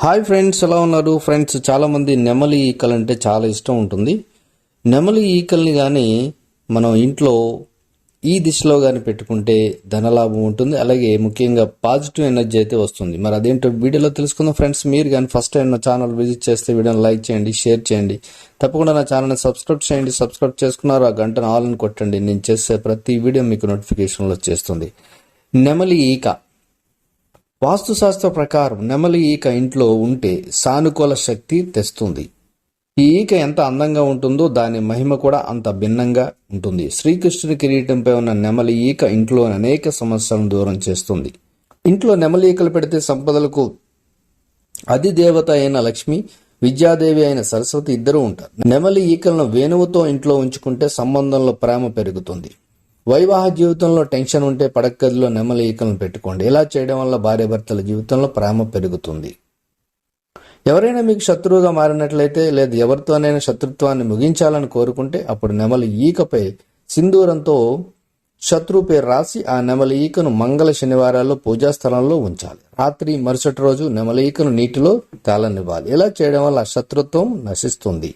Hi friends ఎలా ఉన్నారు? Friends చాలా మంది నెమలి ఈకలు అంటే చాలా ఇష్టం ఉంటుంది. నెమలి ఈకల్ని కానీ మనం ఇంట్లో ఈ దిశలో కానీ పెట్టుకుంటే ధనలాభం ఉంటుంది. అలాగే ముఖ్యంగా పాజిటివ్ ఎనర్జీ అయితే వస్తుంది. మరి అదేంటో వీడియోలో తెలుసుకుందాం ఫ్రెండ్స్. మీరు కానీ ఫస్ట్ టైం నా ఛానల్ విజిట్ చేస్తే వీడియోని లైక్ చేయండి షేర్ చేయండి. తప్పకుండా నా ఛానల్ని సబ్స్క్రైబ్ చేయండి. సబ్స్క్రైబ్ చేసుకున్నారు ఆ గంటను ఆల్ అని కొట్టండి. నేను చేసే ప్రతి వీడియో మీకు నోటిఫికేషన్లో వచ్చేస్తుంది. నెమలి ఈక. వాస్తుశాస్త్ర ప్రకారం నెమలి ఈక ఇంట్లో ఉంటే సానుకూల శక్తి తెస్తుంది. ఈ ఈక ఎంత అందంగా ఉంటుందో దాని మహిమ కూడా అంత భిన్నంగా ఉంటుంది. శ్రీకృష్ణుడి కిరీటంపై ఉన్న నెమలి ఈక ఇంట్లో అనేక సమస్యలను దూరం చేస్తుంది. ఇంట్లో నెమలి ఈకలు పెడితే సంపదలకు అధిదేవత అయిన లక్ష్మి విద్యాదేవి అయిన సరస్వతి ఇద్దరు ఉంటారు. నెమలి ఈకలను వేణువుతో ఇంట్లో ఉంచుకుంటే సంబంధంలో ప్రేమ పెరుగుతుంది. వైవాహ జీవితంలో టెన్షన్ ఉంటే పడక్కదిలో నెమలి ఈకలను పెట్టుకోండి. ఇలా చేయడం వల్ల భార్యాభర్తల జీవితంలో ప్రేమ పెరుగుతుంది. ఎవరైనా మీకు శత్రువుగా మారినట్లయితే లేదా ఎవరితోనైనా శత్రుత్వాన్ని ముగించాలని కోరుకుంటే అప్పుడు నెమలి ఈకపై సింధూరంతో శత్రువు పేరు రాసి ఆ నెమలి ఈకను మంగళ శనివారాల్లో పూజా స్థలంలో ఉంచాలి. రాత్రి మరుసటి రోజు నెమలి ఈకను నీటిలో తేలనివ్వాలి. ఇలా చేయడం వల్ల శత్రుత్వం నశిస్తుంది.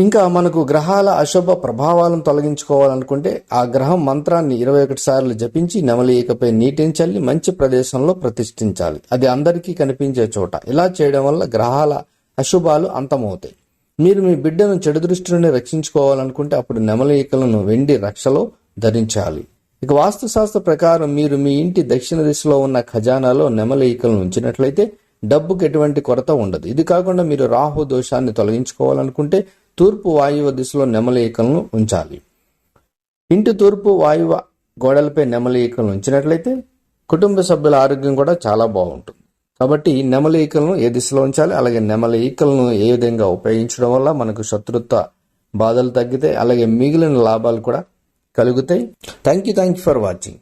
ఇంకా మనకు గ్రహాల అశుభ ప్రభావాలను తొలగించుకోవాలనుకుంటే ఆ గ్రహం మంత్రాన్ని ఇరవై ఒకటి సార్లు జపించి నెమలి ఈకపై నీటిని చల్లి మంచి ప్రదేశంలో ప్రతిష్ఠించాలి. అది అందరికీ కనిపించే చోట. ఇలా చేయడం వల్ల గ్రహాల అశుభాలు అంతమవుతాయి. మీరు మీ బిడ్డను చెడు దృష్టి నుండి రక్షించుకోవాలనుకుంటే అప్పుడు నెమలి ఈకలను వెండి రక్షలో ధరించాలి. ఇక వాస్తుశాస్త్ర ప్రకారం మీరు మీ ఇంటి దక్షిణ దిశలో ఉన్న ఖజానాలో నెమలికలను ఉంచినట్లయితే డబ్బుకు ఎటువంటి కొరత ఉండదు. ఇది కాకుండా మీరు రాహు దోషాన్ని తొలగించుకోవాలనుకుంటే తూర్పు వాయువ దిశలో నెమలి ఈకలను ఉంచాలి. ఇంటి తూర్పు వాయువ గోడలపై నెమలీకలను ఉంచినట్లయితే కుటుంబ సభ్యుల ఆరోగ్యం కూడా చాలా బాగుంటుంది. కాబట్టి నెమలీకలను ఏ దిశలో ఉంచాలి? అలాగే నెమలీకలను ఏ విధంగా ఉపయోగించడం వల్ల మనకు శత్రుత్వ బాధలు తగ్గితే అలాగే మిగిలిన లాభాలు కూడా కలుగుతాయి. Thank you thank you for watching